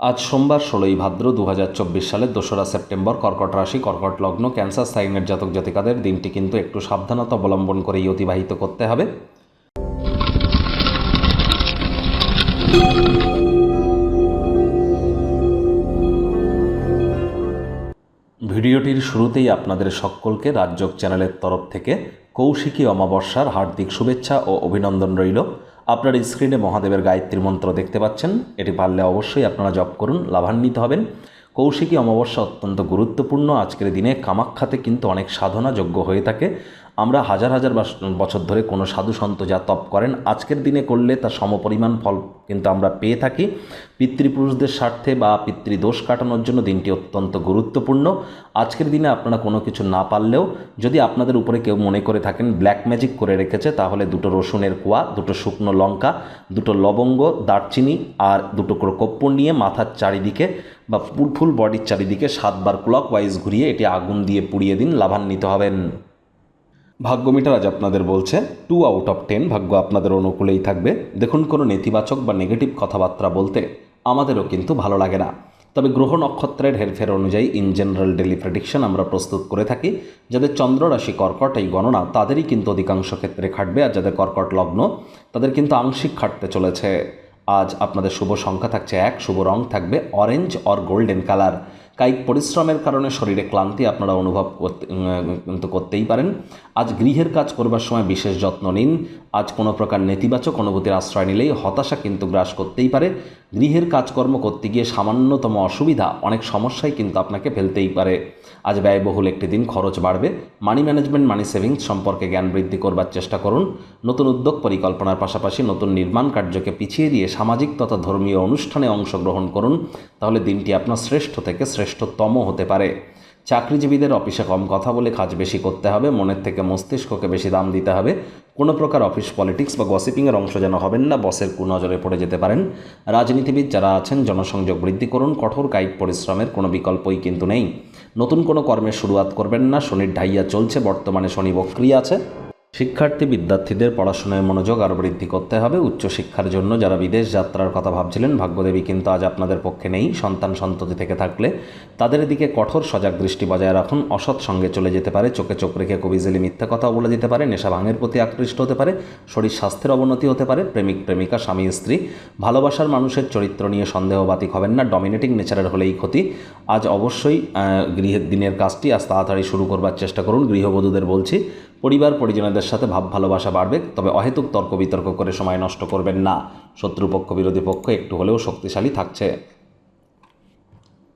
আজ সোমবার ষোলোই ভাদ্র দু হাজার চব্বিশ সালের দোসরা সেপ্টেম্বর কর্কট রাশি, কর্কট লগ্ন, ক্যান্সার সাইনের জাতক জাতিকাদের দিনটি কিন্তু একটু সাবধানতা অবলম্বন করেই অতিবাহিত করতে হবে। ভিডিওটির শুরুতেই আপনাদের সকলকে রাজযোগ চ্যানেলের তরফ থেকে কৌশিকী অমাবস্যার হার্দিক শুভেচ্ছা ও অভিনন্দন রইল। আপনার স্ক্রিনে মহাদেবের গায়ত্রী মন্ত্র দেখতে পাচ্ছেন। এটি পারলে অবশ্যই আপনারা জপ করুন, লাভান্বিত হবেন। কৌশিকী অমাবস্যা অত্যন্ত গুরুত্বপূর্ণ। আজকের দিনে কামাক্ষাতে কিন্তু অনেক সাধনা যোগ্য হয়ে থাকে। আমরা হাজার হাজার বছর ধরে কোনো সাধু সন্ত যা তপ করেন, আজকের দিনে করলে তার সমপরিমাণ ফল কিন্তু আমরা পেয়ে থাকি। পিতৃপুরুষদের স্বার্থে বা পিতৃদোষ কাটানোর জন্য দিনটি অত্যন্ত গুরুত্বপূর্ণ। আজকের দিনে আপনারা কোনো কিছু না পারলেও যদি আপনাদের উপরে কেউ মনে করে থাকেন ব্ল্যাক ম্যাজিক করে রেখেছে, তাহলে দুটো রসুনের কোয়া, দুটো শুকনো লঙ্কা, দুটো লবঙ্গ, দারচিনি আর দুটো করে কর্পূর নিয়ে মাথার চারিদিকে বা ফুল বডির চারিদিকে সাতবার ক্লক ওয়াইজ ঘুরিয়ে এটি আগুন দিয়ে পুড়িয়ে দিন, লাভান্বিত হবেন। ভাগ্য মিটার আজ আপনাদের বলছে টু আউট অফ টেন ভাগ্য আপনাদের অনুকূলেই থাকবে। দেখুন কোনো নেতিবাচক বা নেগেটিভ কথাবার্তা বলতে আমাদেরও কিন্তু ভালো লাগে না। তবে গ্রহ নক্ষত্রের হেরফের অনুযায়ী ইন জেনারেল ডেলি প্রেডিকশন আমরা প্রস্তুত করে থাকি, যাদের চন্দ্র রাশি কর্কট এই গণনা তাদেরই কিন্তু অধিকাংশ ক্ষেত্রে খাটবে আর যাদের কর্কট লগ্ন তাদের কিন্তু আংশিক খাটতে চলেছে। আজ আপনাদের শুভ সংখ্যা থাকছে এক, শুভ রং থাকবে অরেঞ্জ অর গোল্ডেন কালার কায়িক পরিশ্রমের কারণে শরীরে ক্লান্তি আপনারা অনুভব করতে করতেই পারেন। আজ গৃহের কাজ করবার সময় বিশেষ যত্ন নিন। আজ কোনো প্রকার নেতিবাচক অনুভূতির আশ্রয় নিলেই হতাশা কিন্তু গ্রাস করতেই পারে। গৃহের কাজকর্ম করতে গিয়ে সামান্যতম অসুবিধা অনেক সমস্যাই কিন্তু আপনাকে ফেলতেই পারে। আজ ব্যয়বহুল একটি দিন খরচ বাড়বে। মানি ম্যানেজমেন্ট মানি সেভিংস সম্পর্কে জ্ঞান বৃদ্ধি করবার চেষ্টা করুন। নতুন উদ্যোগ পরিকল্পনার পাশাপাশি নতুন নির্মাণ কার্যকে পিছিয়ে দিয়ে সামাজিক তথা ধর্মীয় অনুষ্ঠানে অংশগ্রহণ করুন। তাহলে দিনটি আপনার শ্রেষ্ঠ থেকে শ্রেষ্ঠতম হতে পারে। চাকরিজীবীদের অফিসে কম কথা বলে কাজ বেশি করতে হবে, মনের থেকে মস্তিষ্ককে বেশি দাম দিতে হবে। কোনো প্রকার অফিস পলিটিক্স বা গসিপিংয়ের অংশ যেন হবেন না, বসের কুনজরে পড়ে যেতে পারেন। রাজনীতিবিদ যারা আছেন, জনসংযোগ বৃদ্ধি করুন, কঠোর কায়িক পরিশ্রমের কোনো বিকল্পই কিন্তু নেই। নতুন কোনো কর্মের শুরুয়াত করবেন না, শনির ঢাইয়া চলছে, বর্তমানে শনি বক্রিয়া আছে। শিক্ষার্থী বিদ্যার্থীদের পড়াশোনায় মনোযোগ আরও বৃদ্ধি করতে হবে। উচ্চশিক্ষার জন্য যারা বিদেশ যাত্রার কথা ভাবছিলেন, ভাগ্যদেবী কিন্তু আজ আপনাদের পক্ষে নেই। সন্তান সন্ততি থেকে থাকলে তাদের দিকে কঠোর সজাগ দৃষ্টি বজায় রাখুন। অসৎ সঙ্গে চলে যেতে পারে, চোখে চোখ রেখে কবিজেলি মিথ্যা কথাও বলে যেতে পারে, নেশা ভাঙের প্রতি আকৃষ্ট হতে পারে, শরীর স্বাস্থ্যের অবনতি হতে পারে, প্রেমিক, প্রেমিকা, স্বামী, স্ত্রী, ভালোবাসার মানুষের চরিত্র নিয়ে সন্দেহবাতিক হবেন না, ডমিনেটিং নেচারের হলেই ক্ষতি। আজ অবশ্যই গৃহের দিনের কাজটি আজ তাড়াতাড়ি শুরু করবার চেষ্টা করুন। গৃহবধূদের বলছি পরিবার পরিজনদের সাথে ভাব ভালোবাসা বাড়বে, তবে অহেতুক তর্ক বিতর্ক করে সময় নষ্ট করবেন না। শত্রুপক্ষ, বিরোধী পক্ষ একটু হলেও শক্তিশালী থাকছে।